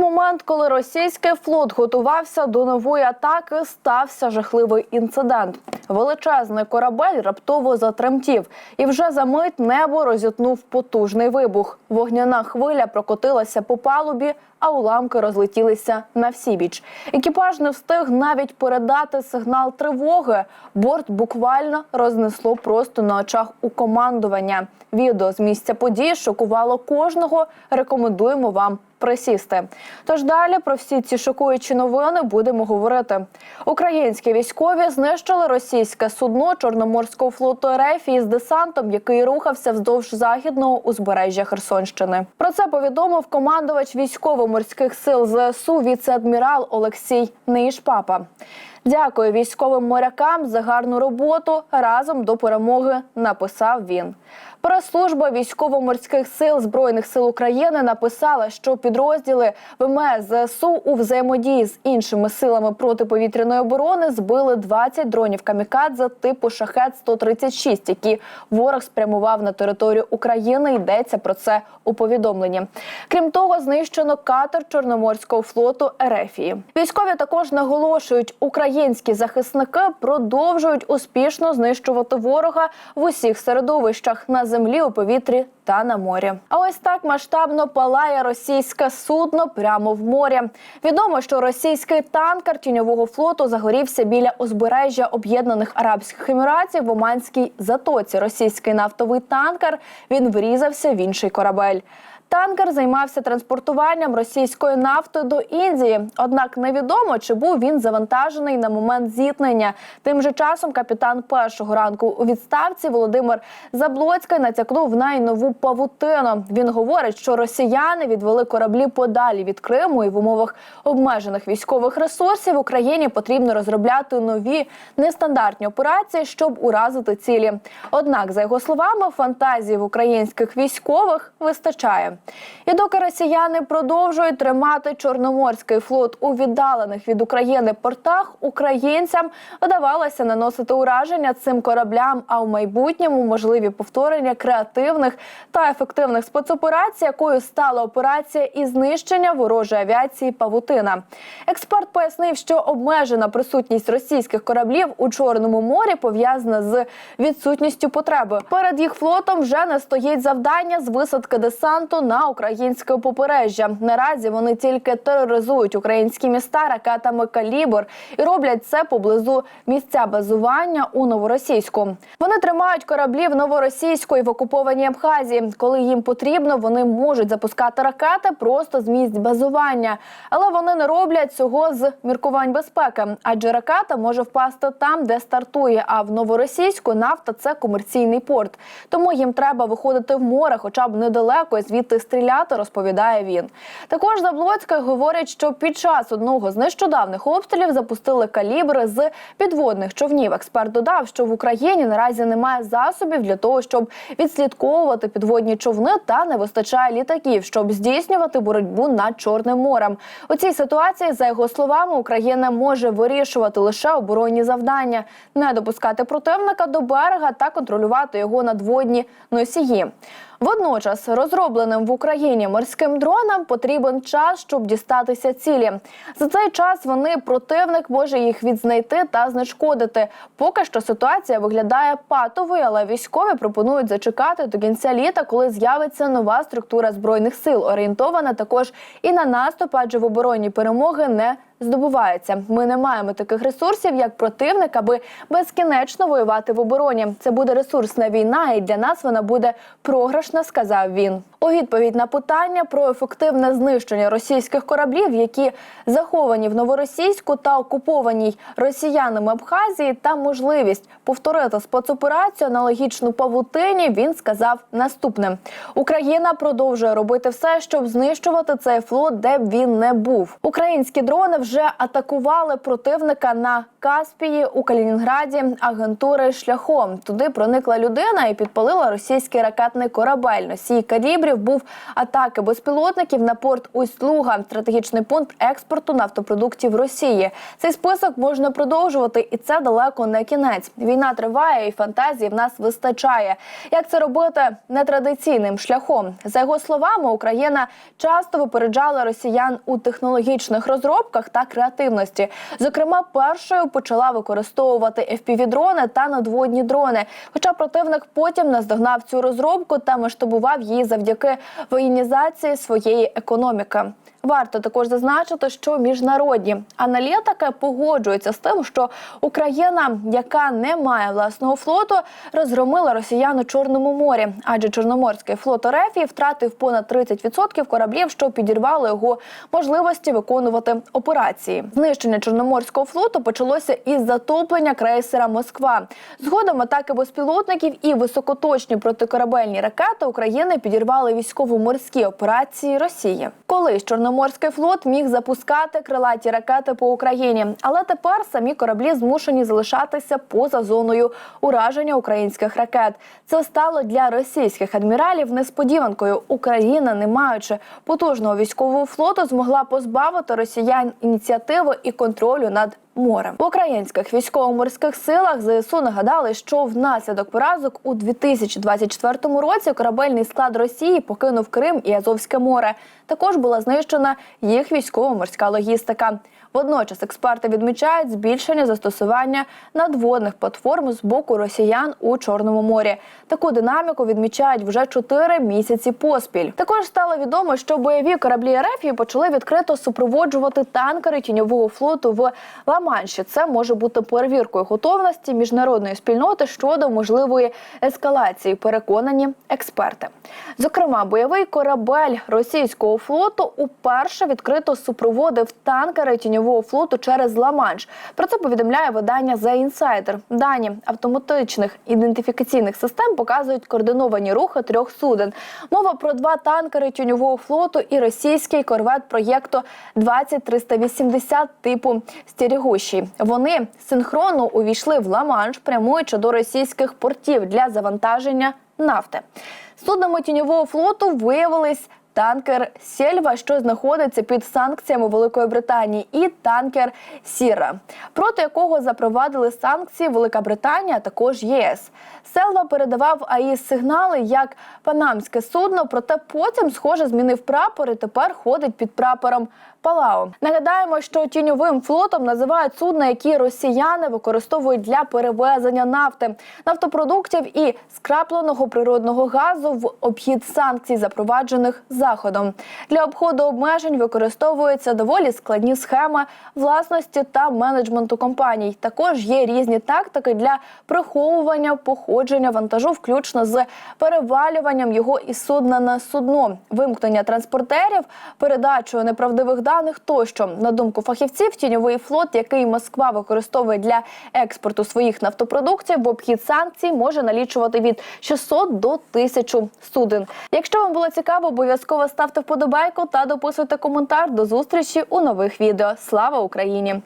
Момент, коли російський флот готувався до нової атаки, стався жахливий інцидент. Величезний корабель раптово затремтів, і вже за мить небо розітнув потужний вибух. Вогняна хвиля прокотилася по палубі, а уламки розлетілися на всі. Екіпаж не встиг навіть передати сигнал тривоги. Борт буквально рознесло просто на очах у командування. Відео з місця події шокувало кожного. Рекомендуємо вам присісти. Тож далі про всі ці шокуючі новини будемо говорити. Українські військові знищили російське судно Чорноморського флоту РФ із десантом, який рухався вздовж західного узбережжя Херсонщини. Про це повідомив командувач військово-морських сил ЗСУ віце-адмірал Олексій Неїшпапа. Дякую військовим морякам за гарну роботу. Разом до перемоги написав він. Прес-служба військово-морських сил збройних сил України написала, що підрозділи ВМС ЗСУ у взаємодії з іншими силами протиповітряної оборони збили 20 дронів камікадзе типу шахет 136 які ворог спрямував на територію України. Йдеться про це у повідомленні. Крім того, знищено катер Чорноморського флоту Ерефії. Військові також наголошують, українські захисники продовжують успішно знищувати ворога в усіх середовищах на землі, у повітрі та на морі. А ось так масштабно палає російське судно прямо в морі. Відомо, що російський танкер тіньового флоту загорівся біля узбережжя Об'єднаних Арабських Еміратів в Оманській затоці. Російський нафтовий танкер він врізався в інший корабель. Танкер займався транспортуванням російської нафти до Індії. Однак невідомо, чи був він завантажений на момент зіткнення. Тим же часом капітан першого ранку у відставці Володимир Заблоцький натякнув на й павутину. Він говорить, що росіяни відвели кораблі подалі від Криму, і в умовах обмежених військових ресурсів Україні потрібно розробляти нові нестандартні операції, щоб уразити цілі. Однак, за його словами, фантазії в українських військових вистачає. І доки росіяни продовжують тримати чорноморський флот у віддалених від України портах, українцям вдавалося наносити ураження цим кораблям. А в майбутньому можливі повторення креативних та ефективних спецоперацій, якою стала операція із знищення ворожої авіації Павутина. Експерт пояснив, що обмежена присутність російських кораблів у Чорному морі пов'язана з відсутністю потреби. Перед їх флотом вже не стоїть завдання з висадки десанту на українське побережжя. Наразі вони тільки тероризують українські міста ракетами калібр і роблять це поблизу місця базування у новоросійську. Вони тримають кораблі в новоросійську і в окупованій Абхазії. Коли їм потрібно, вони можуть запускати ракети просто з місць базування, але вони не роблять цього з міркувань безпеки, адже ракета може впасти там, де стартує. А в новоросійську нафта це комерційний порт. Тому їм треба виходити в море, хоча б недалеко звідти стріляти, розповідає він. Також Заблоцький говорить, що під час одного з нещодавних обстрілів запустили калібри з підводних човнів. Експерт додав, що в Україні наразі немає засобів для того, щоб відслідковувати підводні човни, та не вистачає літаків, щоб здійснювати боротьбу над Чорним морем. У цій ситуації, за його словами, Україна може вирішувати лише оборонні завдання, не допускати противника до берега та контролювати його надводні носії. Водночас розробленим в Україні морським дронам потрібен час, щоб дістатися цілі. За цей час вони противник може їх відзнайти та знешкодити. Поки що ситуація виглядає патовою, але військові пропонують зачекати до кінця літа, коли з'явиться нова структура збройних сил, орієнтована також і на наступ, адже в оборонні перемоги не здобувається. Ми не маємо таких ресурсів, як противник, аби безкінечно воювати в обороні. Це буде ресурсна війна, і для нас вона буде програшна, сказав він. У відповідь на питання про ефективне знищення російських кораблів, які заховані в новоросійську та окупованій росіянами Абхазії, та можливість повторити спецоперацію аналогічну павутині, він сказав наступне: Україна продовжує робити все, щоб знищувати цей флот, де б він не був. Українські дрони вже вже атакували противника на Каспії у Калінінграді агентури шляхом. Туди проникла людина і підпалила російський ракетний корабель. Носій калібрів був атаки безпілотників на порт Усть-Луга, стратегічний пункт експорту нафтопродуктів Росії. Цей список можна продовжувати, і це далеко не кінець. Війна триває, і фантазії в нас вистачає. Як це робити нетрадиційним шляхом? За його словами, Україна часто випереджала росіян у технологічних розробках та креативності. Зокрема, першою почала використовувати FPV-дрони та надводні дрони. Хоча противник потім наздогнав цю розробку та масштабував її завдяки воєнізації своєї економіки. Варто також зазначити, що міжнародні аналітики погоджуються з тим, що Україна, яка не має власного флоту, розгромила росіян у Чорному морі, адже Чорноморський флот РФ втратив понад 30% кораблів, що підірвало його можливості виконувати операції. Знищення Чорноморського флоту почалося із затоплення крейсера Москва. Згодом атаки безпілотників і високоточні протикорабельні ракети України підірвали військово-морські операції Росії. Колись Чорноморський флот міг запускати крилаті ракети по Україні, але тепер самі кораблі змушені залишатися поза зоною ураження українських ракет. Це стало для російських адміралів несподіванкою. Україна, не маючи потужного військового флоту, змогла позбавити росіян ініціативи і контролю над морем. В українських військово-морських силах ЗСУ нагадали, що внаслідок поразок у 2024 році корабельний склад Росії покинув Крим і Азовське море. Також була знищена їх військово-морська логістика. Водночас експерти відмічають збільшення застосування надводних платформ з боку росіян у Чорному морі. Таку динаміку відмічають вже 4 місяці поспіль. Також стало відомо, що бойові кораблі РФ почали відкрито супроводжувати танкери тіньового флоту в Ла-Манші. Це може бути перевіркою готовності міжнародної спільноти щодо можливої ескалації. Переконані експерти. Зокрема, бойовий корабель російського флоту уперше відкрито супроводив танкери тіньового флоту через Ла-Манш. Про це повідомляє видання The Insider. Дані автоматичних ідентифікаційних систем показують координовані рухи трьох суден. Мова про два танкери тіньового флоту і російський корвет проєкту 20380 типу «Стерігущий». Вони синхронно увійшли в Ла-Манш, прямуючи до російських портів для завантаження нафти. Суднами тіньового флоту виявились танкер Сєльва, що знаходиться під санкціями Великої Британії, і танкер Сіра, проти якого запровадили санкції Велика Британія, а також ЄС. Селва передавав АІС сигнали як панамське судно, проте потім, схоже, змінив прапор і тепер ходить під прапором Палао. Нагадаємо, що тіньовим флотом називають судна, які росіяни використовують для перевезення нафти, нафтопродуктів і скрапленого природного газу в обхід санкцій, запроваджених заходом. Для обходу обмежень використовуються доволі складні схеми власності та менеджменту компаній. Також є різні тактики для приховування походження вантажу, включно з перевалюванням його із судна на судно, вимкнення транспортерів, передачою неправдивих даних тощо. На думку фахівців, тіньовий флот, який Москва використовує для експорту своїх нафтопродуктів, в обхід санкцій може налічувати від 600 до 1000 суден. Якщо вам було цікаво, обов'язково ставте вподобайку та дописуйте коментар. До зустрічі у нових відео. Слава Україні!